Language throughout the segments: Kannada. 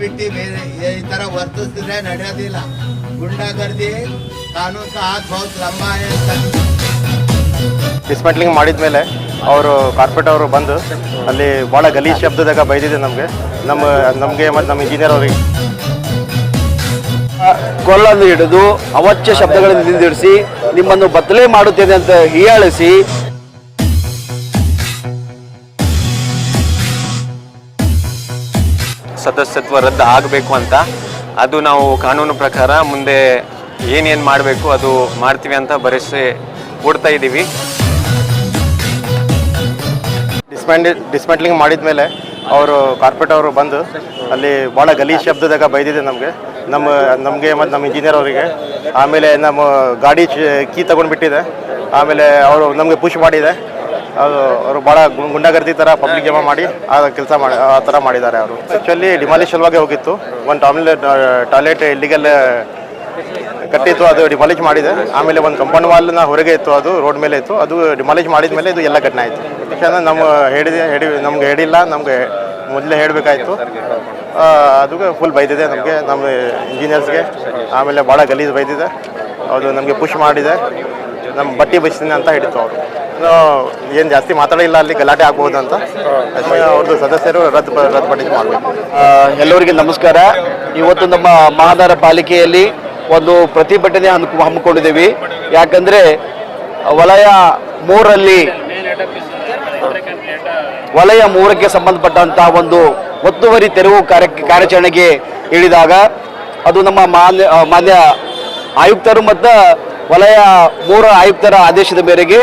ಬಿಟ್ಟು ಬೇರೆ ಈ ತರ ವರ್ತಿಸಿದ್ರೆ ನಡೆಯೋದಿಲ್ಲ. ಗುಂಡಾಗರ್ದಿ ಕಾನೂನು ಹಾಕ್ ಬಹುತ್ ಲಂಬ ಡಿಸ್ಮೆಂಟ್ಲಿಂಗ್ ಮಾಡಿದ್ಮೇಲೆ ಅವರು ಕಾರ್ಪೊರೇಟ್ ಅವರು ಬಂದು ಅಲ್ಲಿ ಭಾಳ ಗಲೀಜ್ ಶಬ್ದದಾಗ ಬೈದಿದೆ ನಮಗೆ. ನಮ್ಮ ನಮಗೆ ಮತ್ತು ನಮ್ಮ ಇಂಜಿನಿಯರ್ ಅವರಿಗೆ. ಕೊಲ್ಲನ್ನು ಹಿಡಿದು ಅವಚ್ಯ ಶಬ್ದಗಳನ್ನು ನಿಂದಿರಿಸಿ ನಿಮ್ಮನ್ನು ಬದಲೇ ಮಾಡುತ್ತೇನೆ ಅಂತ ಹೀಯಾಳಿಸಿ ಸದಸ್ಯತ್ವ ರದ್ದು ಆಗಬೇಕು ಅಂತ. ಅದು ನಾವು ಕಾನೂನು ಪ್ರಕಾರ ಮುಂದೆ ಏನೇನು ಮಾಡಬೇಕು ಅದು ಮಾಡ್ತೀವಿ ಅಂತ ಭರವಸೆ ಕೊಡ್ತಾ ಇದ್ದೀವಿ. ಡಿಸ್ಮ್ಯಾಂಡ್ ಡಿಸ್ಮ್ಯಾಂಟ್ಲಿಂಗ್ ಮಾಡಿದ ಮೇಲೆ ಅವರು ಕಾರ್ಪೊರೇಟ್ ಅವರು ಬಂದು ಅಲ್ಲಿ ಭಾಳ ಗಲೀಜ್ ಶಬ್ದದಾಗ ಬೈದಿದೆ ನಮಗೆ. ನಮ್ಮ, ನಮಗೆ ಮತ್ತು ನಮ್ಮ ಇಂಜಿನಿಯರ್ ಅವರಿಗೆ. ಆಮೇಲೆ ನಮ್ಮ ಗಾಡಿ ಕೀ ತಗೊಂಡ್ಬಿಟ್ಟಿದೆ. ಆಮೇಲೆ ಅವರು ನಮಗೆ ಪುಷ್ ಮಾಡಿದೆ. ಅದು ಅವರು ಭಾಳ ಗುಂಡಾಗರ್ದಿ ಥರ ಪಬ್ಲಿಕ್ ಜಮಾ ಮಾಡಿ ಆ ಕೆಲಸ ಮಾಡಿ ಆ ಥರ ಮಾಡಿದ್ದಾರೆ ಅವರು. ಆ್ಯಕ್ಚುಲಿ ಡಿಮಾಲಿಷ್ ಸಲುವಾಗಿ ಹೋಗಿತ್ತು. ಒಂದು ಟಾಯ್ಲೆಟ್ ಟಾಯ್ಲೆಟ್ ಇಲ್ಲಿಗೆಲ್ಲ ಕಟ್ಟಿತ್ತು ಅದು ಡಿಮಾಲಿಷ್ ಮಾಡಿದೆ. ಆಮೇಲೆ ಒಂದು ಕಂಪೌಂಡ್ ವಾಲ್ನ ಹೊರಗೆ ಇತ್ತು ಅದು ರೋಡ್ ಮೇಲೆ ಇತ್ತು. ಅದು ಡಿಮಾಲಿಷ್ ಮಾಡಿದ ಮೇಲೆ ಇದು ಎಲ್ಲ ಘಟನೆ ಆಯಿತು. ಯಾಕಂದ್ರೆ ನಮ್ಮ ಹೇಳಿದೆ ಹೇಳಿ ನಮ್ಗೆ ಹೇಳಿಲ್ಲ ನಮಗೆ ಮೊದಲೇ ಹೇಳಬೇಕಾಯಿತು. ಅದು ಫುಲ್ ಬೈದಿದೆ ನಮಗೆ ನಮ್ಮ ಇಂಜಿನಿಯರ್ಸ್ಗೆ ಆಮೇಲೆ ಭಾಳ ಗಲೀಜು ಬೈದಿದೆ. ಅದು ನಮಗೆ ಪುಷ್ ಮಾಡಿದೆ. ನಮ್ಮ ಬಟ್ಟೆ ಬಯಸ್ತೀನಿ ಅಂತ ಹಿಡಿತು ಅವರು. ಏನು ಜಾಸ್ತಿ ಮಾತಾಡಿಲ್ಲ ಅಲ್ಲಿ ಗಲಾಟೆ ಆಗ್ಬೋದು ಅಂತ. ಅವ್ರದ್ದು ಸದಸ್ಯರು ರದ್ದು ರದ್ದುಪಡಿಸಿ ಮಾಡಬೇಕು. ಎಲ್ಲರಿಗೂ ನಮಸ್ಕಾರ. ಇವತ್ತು ನಮ್ಮ ಮಹಾನಗರ ಪಾಲಿಕೆಯಲ್ಲಿ ಒಂದು ಪ್ರತಿಭಟನೆ ಹಮ್ಮ ಹಮ್ಮಿಕೊಂಡಿದ್ದೀವಿ. ಯಾಕಂದರೆ ವಲಯ ಮೂರಲ್ಲಿ ವಲಯ ಮೂರಕ್ಕೆ ಸಂಬಂಧಪಟ್ಟಂತಹ ಒಂದು ಒತ್ತುವರಿ ತೆರವು ಕಾರ್ಯ, ಕಾರ್ಯಾಚರಣೆಗೆ ಇಳಿದಾಗ ಅದು ನಮ್ಮ ಮಾನ್ಯ ಮಾನ್ಯ ಆಯುಕ್ತರು ಮತ್ತು ವಲಯ ಮೂರ ಆಯುಕ್ತರ ಆದೇಶದ ಮೇರೆಗೆ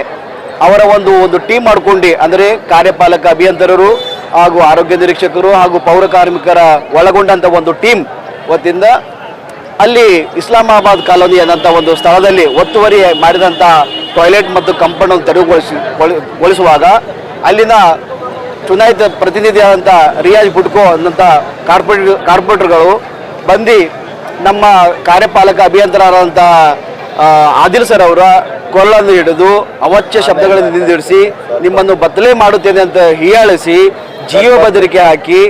ಅವರ ಒಂದು ಒಂದು ಟೀಮ್ ಮಾಡಿಕೊಂಡು ಅಂದರೆ ಕಾರ್ಯಪಾಲಕ ಅಭಿಯಂತರರು ಹಾಗೂ ಆರೋಗ್ಯ ನಿರೀಕ್ಷಕರು ಹಾಗೂ ಪೌರ ಕಾರ್ಮಿಕರ ಒಳಗೊಂಡಂಥ ಒಂದು ಟೀಮ್ ವತಿಯಿಂದ ಅಲ್ಲಿ ಇಸ್ಲಾಮಾಬಾದ್ ಕಾಲೋನಿ ಅನ್ನಂಥ ಒಂದು ಸ್ಥಳದಲ್ಲಿ ಒತ್ತುವರಿ ಮಾಡಿದಂಥ ಟಾಯ್ಲೆಟ್ ಮತ್ತು ಕಂಪೌಂಡ್ ತೆರವುಗೊಳಿಸಿ ಗೊಳಿ- ಗೊಳಿಸುವಾಗ ಅಲ್ಲಿನ ಚುನಾಯಿತ ಪ್ರತಿನಿಧಿಯಾದಂಥ ರಿಯಾಜ್ ಬುಡ್ಕೋ ಅನ್ನಂಥ ಕಾರ್ಪೊರೇಟ್ ಕಾರ್ಪೊರೇಟರ್ಗಳು ಬಂದು ನಮ್ಮ ಕಾರ್ಯಪಾಲಕ ಅಭಿಯಂತರರಾದಂಥ ಆ, ಆದಿಲ್ ಸರ್ ಅವರ ಕೊಲ್ಲನ್ನು ಹಿಡಿದು ಅವಾಚ್ಯ ಶಬ್ದಗಳನ್ನು ನಿಂದಿರಿಸಿ ನಿಮ್ಮನ್ನು ಬದಲೇ ಮಾಡುತ್ತೇನೆ ಅಂತ ಹೀಯಾಳಿಸಿ ಜೀವ ಬೆದರಿಕೆ ಹಾಕಿ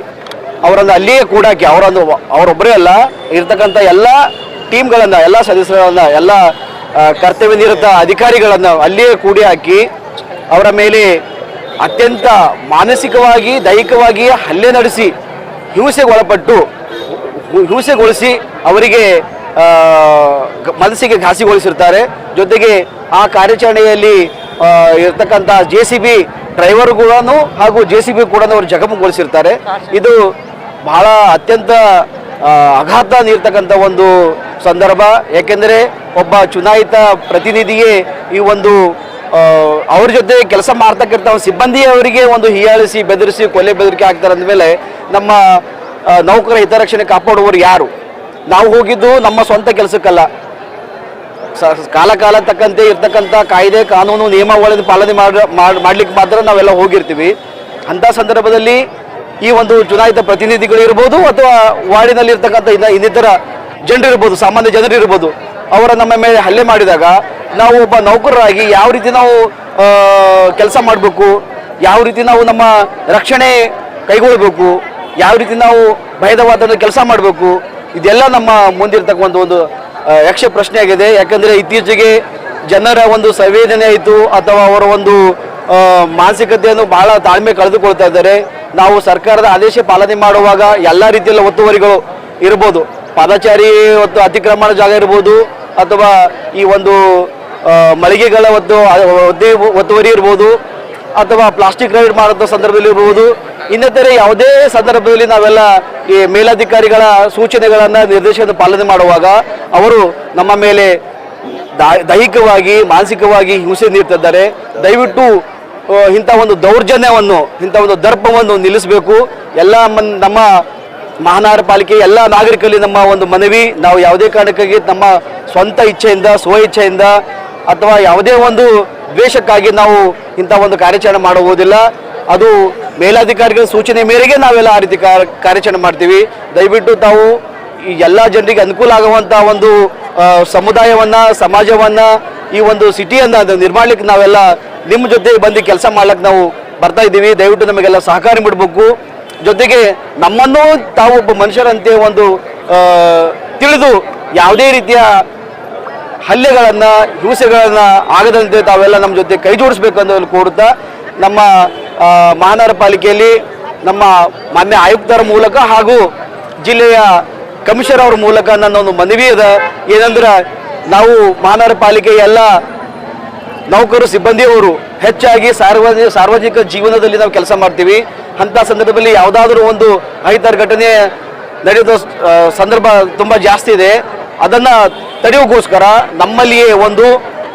ಅವರನ್ನು ಅಲ್ಲಿಯೇ ಕೂಡಾಕಿ ಅವರನ್ನು ಅವರೊಬ್ಬರೇ ಅಲ್ಲ, ಇರ್ತಕ್ಕಂಥ ಎಲ್ಲ ಟೀಮ್ಗಳನ್ನು, ಎಲ್ಲ ಸದಸ್ಯರನ್ನ, ಎಲ್ಲ ಕರ್ತವ್ಯ ನಿರತ ಅಧಿಕಾರಿಗಳನ್ನು ಅಲ್ಲಿಯೇ ಕೂಡಿ ಹಾಕಿ ಅವರ ಮೇಲೆ ಅತ್ಯಂತ ಮಾನಸಿಕವಾಗಿ, ದೈಹಿಕವಾಗಿ ಹಲ್ಲೆ ನಡೆಸಿ, ಹಿಂಸೆಗೊಳಪಟ್ಟು ಹಿಂಸೆಗೊಳಿಸಿ ಅವರಿಗೆ ಮನಸ್ಸಿಗೆ ಘಾಸಿಗೊಳಿಸಿರ್ತಾರೆ. ಜೊತೆಗೆ ಆ ಕಾರ್ಯಾಚರಣೆಯಲ್ಲಿ ಇರತಕ್ಕಂಥ ಜೆ ಸಿ ಬಿ ಡ್ರೈವರ್ ಕೂಡ ಹಾಗೂ ಜೆ ಸಿ ಬಿ ಕೂಡ ಅವರು ಜಖಮಗೊಳಿಸಿರ್ತಾರೆ ಇದು ಬಹಳ ಅತ್ಯಂತ ಅಘಾತ ನೀಡ್ತಕ್ಕಂಥ ಒಂದು ಸಂದರ್ಭ. ಯಾಕೆಂದರೆ ಒಬ್ಬ ಚುನಾಯಿತ ಪ್ರತಿನಿಧಿಗೆ ಈ ಒಂದು ಅವ್ರ ಜೊತೆ ಕೆಲಸ ಮಾಡ್ತಕ್ಕಂಥ ಸಿಬ್ಬಂದಿಯೇ ಅವರಿಗೆ ಒಂದು ಹೀಯಾಳಿಸಿ, ಬೆದರಿಸಿ, ಕೊಲೆ ಬೆದರಿಕೆ ಆಗ್ತಾರೆ ಅಂದಮೇಲೆ ನಮ್ಮ ನೌಕರ ಹಿತರಕ್ಷಣೆ ಕಾಪಾಡುವವರು ಯಾರು? ನಾವು ಹೋಗಿದ್ದು ನಮ್ಮ ಸ್ವಂತ ಕೆಲಸಕ್ಕಲ್ಲ. ಕಾಲ ಕಾಲ ತಕ್ಕಂತೆ ಇರ್ತಕ್ಕಂಥ ಕಾಯ್ದೆ, ಕಾನೂನು, ನಿಯಮಾವಳಿಯನ್ನು ಪಾಲನೆ ಮಾಡ, ಮಾಡ್- ಮಾಡ್ಲಿಕ್ಕೆ ಮಾತ್ರ ನಾವೆಲ್ಲ ಹೋಗಿರ್ತೀವಿ. ಅಂಥ ಸಂದರ್ಭದಲ್ಲಿ ಈ ಒಂದು ಚುನಾಯಿತ ಪ್ರತಿನಿಧಿಗಳು ಇರ್ಬೋದು ಅಥವಾ ವಾರ್ಡಿನಲ್ಲಿ ಇರ್ತಕ್ಕಂಥ ಇನ್ನ, ಇನ್ನಿತರ ಜನರು ಇರ್ಬೋದು ಸಾಮಾನ್ಯ ಜನರು ಇರ್ಬೋದು ಅವರ ನಮ್ಮ ಮೇಲೆ ಹಲ್ಲೆ ಮಾಡಿದಾಗ ನಾವು ಒಬ್ಬ ನೌಕರರಾಗಿ ಯಾವ ರೀತಿ ನಾವು ಕೆಲಸ ಮಾಡಬೇಕು, ಯಾವ ರೀತಿ ನಾವು ನಮ್ಮ ರಕ್ಷಣೆ ಕೈಗೊಳ್ಳಬೇಕು ಯಾವ ರೀತಿ ನಾವು ಭಯದ ವಾತಾವರಣ ಕೆಲಸ ಮಾಡಬೇಕು ಇದೆಲ್ಲ ನಮ್ಮ ಮುಂದಿರ್ತಕ್ಕಂಥ ಒಂದು ಯಕ್ಷ ಪ್ರಶ್ನೆ ಆಗಿದೆ ಯಾಕಂದರೆ ಇತ್ತೀಚೆಗೆ ಜನರ ಒಂದು ಸಂವೇದನೆ ಆಯಿತು, ಅಥವಾ ಅವರ ಒಂದು ಮಾನಸಿಕತೆಯನ್ನು ಬಹಳ ತಾಳ್ಮೆ ಕಳೆದುಕೊಳ್ತಾ ಇದ್ದಾರೆ. ನಾವು ಸರ್ಕಾರದ ಆದೇಶ ಪಾಲನೆ ಮಾಡುವಾಗ ಎಲ್ಲ ರೀತಿಯಲ್ಲ ಒತ್ತುವರಿಗಳು ಇರ್ಬೋದು. ಪಾದಚಾರಿ ಮತ್ತು ಅತಿಕ್ರಮಣ ಜಾಗ ಇರ್ಬೋದು, ಅಥವಾ ಈ ಒಂದು ಮಳಿಗೆಗಳ ಒತ್ತು ಒತ್ತುವರಿ ಇರ್ಬೋದು, ಅಥವಾ ಪ್ಲಾಸ್ಟಿಕ್ ರೈಡ್ ಮಾಡುವಂಥ ಸಂದರ್ಭದಲ್ಲಿ ಇರ್ಬೋದು. ಇನ್ನಿತರೆ ಯಾವುದೇ ಸಂದರ್ಭದಲ್ಲಿ ನಾವೆಲ್ಲ ಈ ಮೇಲಾಧಿಕಾರಿಗಳ ಸೂಚನೆಗಳನ್ನು ನಿರ್ದೇಶನ ಪಾಲನೆ ಮಾಡುವಾಗ ಅವರು ನಮ್ಮ ಮೇಲೆ ದೈಹಿಕವಾಗಿ, ಮಾನಸಿಕವಾಗಿ ಹಿಂಸೆ ನೀಡ್ತಿದ್ದಾರೆ. ದಯವಿಟ್ಟು ಇಂಥ ಒಂದು ದೌರ್ಜನ್ಯವನ್ನು, ಇಂಥ ಒಂದು ದರ್ಪವನ್ನು ನಿಲ್ಲಿಸಬೇಕು. ಎಲ್ಲ ನಮ್ಮ ಮಹಾನಗರ ಪಾಲಿಕೆ, ಎಲ್ಲ ನಾಗರಿಕರಲ್ಲಿ ನಮ್ಮ ಒಂದು ಮನವಿ, ನಾವು ಯಾವುದೇ ಕಾರಣಕ್ಕಾಗಿ ನಮ್ಮ ಸ್ವಂತ ಇಚ್ಛೆಯಿಂದ ಸ್ವ ಇಚ್ಛೆಯಿಂದ ಅಥವಾ ಯಾವುದೇ ಒಂದು ದ್ವೇಷಕ್ಕಾಗಿ ನಾವು ಇಂಥ ಒಂದು ಕಾರ್ಯಾಚರಣೆ ಮಾಡುವುದಿಲ್ಲ. ಅದು ಮೇಲಾಧಿಕಾರಿಗಳ ಸೂಚನೆ ಮೇರೆಗೆ ನಾವೆಲ್ಲ ಆ ರೀತಿ ಕಾರ್ಯ- ಕಾರ್ಯಾಚರಣೆ ಮಾಡ್ತೀವಿ. ದಯವಿಟ್ಟು ತಾವು ಈ ಎಲ್ಲ ಜನರಿಗೆ ಅನುಕೂಲ ಆಗುವಂಥ ಒಂದು ಸಮುದಾಯವನ್ನು, ಸಮಾಜವನ್ನ, ಈ ಒಂದು ಸಿಟಿಯನ್ನು ನಿರ್ಮಾಣಕ್ಕೆ ನಾವೆಲ್ಲ ನಿಮ್ಮ ಜೊತೆ ಬಂದು ಕೆಲಸ ಮಾಡ್ಲಿಕ್ಕೆ ನಾವು ಬರ್ತಾ ಇದ್ದೀವಿ. ದಯವಿಟ್ಟು ನಮಗೆಲ್ಲ ಸಹಕಾರ ಮಾಡಬೇಕು ಜೊತೆಗೆ ನಮ್ಮನ್ನು ತಾವು ಒಬ್ಬ ಮನುಷ್ಯರಂತೆ ಒಂದು ತಿಳಿದು ಯಾವುದೇ ರೀತಿಯ ಹಲ್ಲೆಗಳನ್ನು, ಹಿಂಸೆಗಳನ್ನು ಆಗದಂತೆ ತಾವೆಲ್ಲ ನಮ್ಮ ಜೊತೆ ಕೈ ಅನ್ನೋದನ್ನು ಕೋರುತ್ತಾ ನಮ್ಮ ಮಹಾನಗರ ಪಾಲಿಕೆಯಲ್ಲಿ ನಮ್ಮ ಮಾನ್ಯ ಆಯುಕ್ತರ ಮೂಲಕ ಹಾಗೂ ಜಿಲ್ಲೆಯ ಕಮಿಷನರ್ ಅವ್ರ ಮೂಲಕ ನನ್ನ ಒಂದು ಮನವಿ ಅದ ಏನಂದ್ರೆ ನಾವು ಮಹಾನಗರ ಪಾಲಿಕೆ ಎಲ್ಲ ನೌಕರು ಸಿಬ್ಬಂದಿಯವರು ಹೆಚ್ಚಾಗಿ ಸಾರ್ವಜನಿಕ ಸಾರ್ವಜನಿಕ ಜೀವನದಲ್ಲಿ ನಾವು ಕೆಲಸ ಮಾಡ್ತೀವಿ. ಅಂಥ ಸಂದರ್ಭದಲ್ಲಿ ಯಾವುದಾದ್ರೂ ಒಂದು ಐತರ ಘಟನೆ ನಡೆಯುವ ಸಂದರ್ಭ ತುಂಬ ಜಾಸ್ತಿ ಇದೆ. ಅದನ್ನು ತಡೆಯೋಕ್ಕೋಸ್ಕರ ನಮ್ಮಲ್ಲಿಯೇ ಒಂದು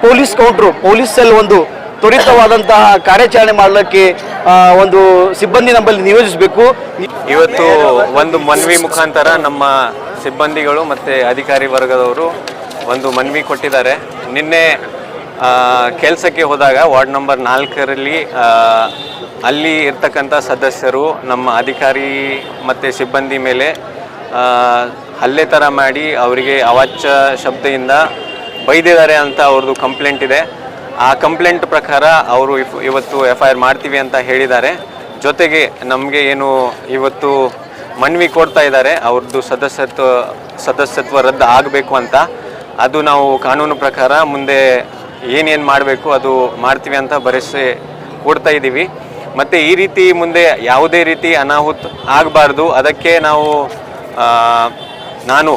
ಪೊಲೀಸ್ ಕೌಂಟ್ರು, ಪೊಲೀಸ್ ಸೆಲ್ ಒಂದು ತ್ವರಿತವಾದಂತಹ ಕಾರ್ಯಾಚರಣೆ ಮಾಡಲಿಕ್ಕೆ ಒಂದು ಸಿಬ್ಬಂದಿ ನಮ್ಮಲ್ಲಿ ನಿಯೋಜಿಸಬೇಕು. ಇವತ್ತು ಒಂದು ಮನವಿ ಮುಖಾಂತರ ನಮ್ಮ ಸಿಬ್ಬಂದಿಗಳು ಮತ್ತು ಅಧಿಕಾರಿ ವರ್ಗದವರು ಒಂದು ಮನವಿ ಕೊಟ್ಟಿದ್ದಾರೆ. ನಿನ್ನೆ ಕೆಲಸಕ್ಕೆ ಹೋದಾಗ ವಾರ್ಡ್ ನಂಬರ್ ನಾಲ್ಕರಲ್ಲಿ ಅಲ್ಲಿ ಇರ್ತಕ್ಕಂಥ ಸದಸ್ಯರು ನಮ್ಮ ಅಧಿಕಾರಿ ಮತ್ತು ಸಿಬ್ಬಂದಿ ಮೇಲೆ ಹಲ್ಲೆ ಥರ ಮಾಡಿ ಅವರಿಗೆ ಅವಾಚ್ಯ ಶಬ್ದದಿಂದ ಬೈದಿದ್ದಾರೆ ಅಂತ ಅವ್ರದ್ದು ಕಂಪ್ಲೇಂಟ್ ಇದೆ. ಆ ಕಂಪ್ಲೇಂಟ್ ಪ್ರಕಾರ ಅವರು ಇವತ್ತು ಎಫ್ ಐ ಆರ್ ಮಾಡ್ತೀವಿ ಅಂತ ಹೇಳಿದ್ದಾರೆ. ಜೊತೆಗೆ ನಮಗೆ ಏನು ಇವತ್ತು ಮನವಿ ಕೊಡ್ತಾ ಇದ್ದಾರೆ, ಅವ್ರದ್ದು ಸದಸ್ಯತ್ವ ಸದಸ್ಯತ್ವ ರದ್ದು ಆಗಬೇಕು ಅಂತ. ಅದು ನಾವು ಕಾನೂನು ಪ್ರಕಾರ ಮುಂದೆ ಏನೇನು ಮಾಡಬೇಕು ಅದು ಮಾಡ್ತೀವಿ ಅಂತ ಭರವಸೆ ಕೊಡ್ತಾ ಇದ್ದೀವಿ. ಮತ್ತು ಈ ರೀತಿ ಮುಂದೆ ಯಾವುದೇ ರೀತಿ ಅನಾಹುತ ಆಗಬಾರ್ದು. ಅದಕ್ಕೆ ನಾವು ನಾನು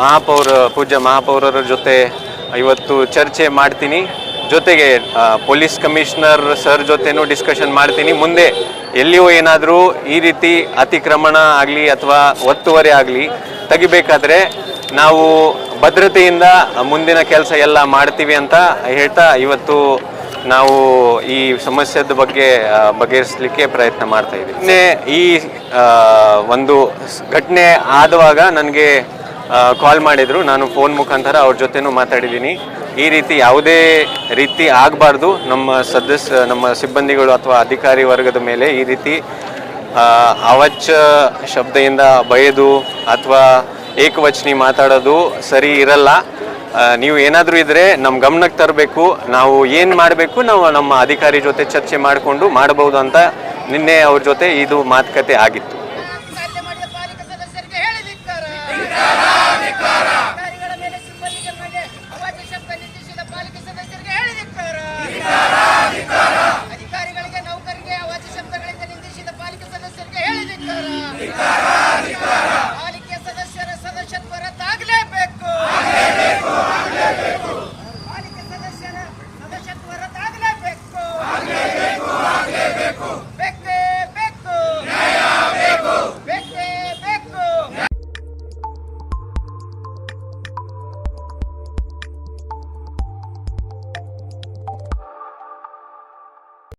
ಮಹಾಪೌರ, ಪೂಜ್ಯ ಮಹಾಪೌರರ ಜೊತೆ ಇವತ್ತು ಚರ್ಚೆ ಮಾಡ್ತೀನಿ. ಜೊತೆಗೆ ಪೊಲೀಸ್ ಕಮಿಷನರ್ ಸರ್ ಜೊತೆನೂ ಡಿಸ್ಕಷನ್ ಮಾಡ್ತೀನಿ. ಮುಂದೆ ಎಲ್ಲಿಯೂ ಏನಾದರೂ ಈ ರೀತಿ ಅತಿಕ್ರಮಣ ಆಗಲಿ ಅಥವಾ ಒತ್ತುವರಿ ಆಗಲಿ ತೆಗಿಬೇಕಾದ್ರೆ ನಾವು ಭದ್ರತೆಯಿಂದ ಮುಂದಿನ ಕೆಲಸ ಎಲ್ಲ ಮಾಡ್ತೀವಿ ಅಂತ ಹೇಳ್ತಾ ಇವತ್ತು ನಾವು ಈ ಸಮಸ್ಯೆದ ಬಗ್ಗೆ ಬಗೆಹರಿಸಲಿಕ್ಕೆ ಪ್ರಯತ್ನ ಮಾಡ್ತಾ ಇದ್ದೀವಿ. ಈ ಒಂದು ಘಟನೆ ಆದವಾಗ ನನಗೆ ಕಾಲ್ ಮಾಡಿದರು. ನಾನು ಫೋನ್ ಮುಖಾಂತರ ಅವ್ರ ಜೊತೆನೂ ಮಾತಾಡಿದ್ದೀನಿ. ಈ ರೀತಿ ಯಾವುದೇ ರೀತಿ ಆಗಬಾರ್ದು. ನಮ್ಮ ಸದಸ್ಯ ನಮ್ಮ ಸಿಬ್ಬಂದಿಗಳು ಅಥವಾ ಅಧಿಕಾರಿ ವರ್ಗದ ಮೇಲೆ ಈ ರೀತಿ ಅವಚ್ಚ ಶಬ್ದದಿಂದ ಬಯದು ಅಥವಾ ಏಕವಚನಿ ಮಾತಾಡೋದು ಸರಿ ಇರಲ್ಲ. ನೀವು ಏನಾದರೂ ಇದ್ರೆ ನಮ್ಮ ಗಮನಕ್ಕೆ ತರಬೇಕು. ನಾವು ಏನು ಮಾಡಬೇಕು ನಾವು ನಮ್ಮ ಅಧಿಕಾರಿ ಜೊತೆ ಚರ್ಚೆ ಮಾಡಿಕೊಂಡು ಮಾಡಬಹುದು ಅಂತ ನಿನ್ನೆ ಅವ್ರ ಜೊತೆ ಇದು ಮಾತುಕತೆ ಆಗಿತ್ತು.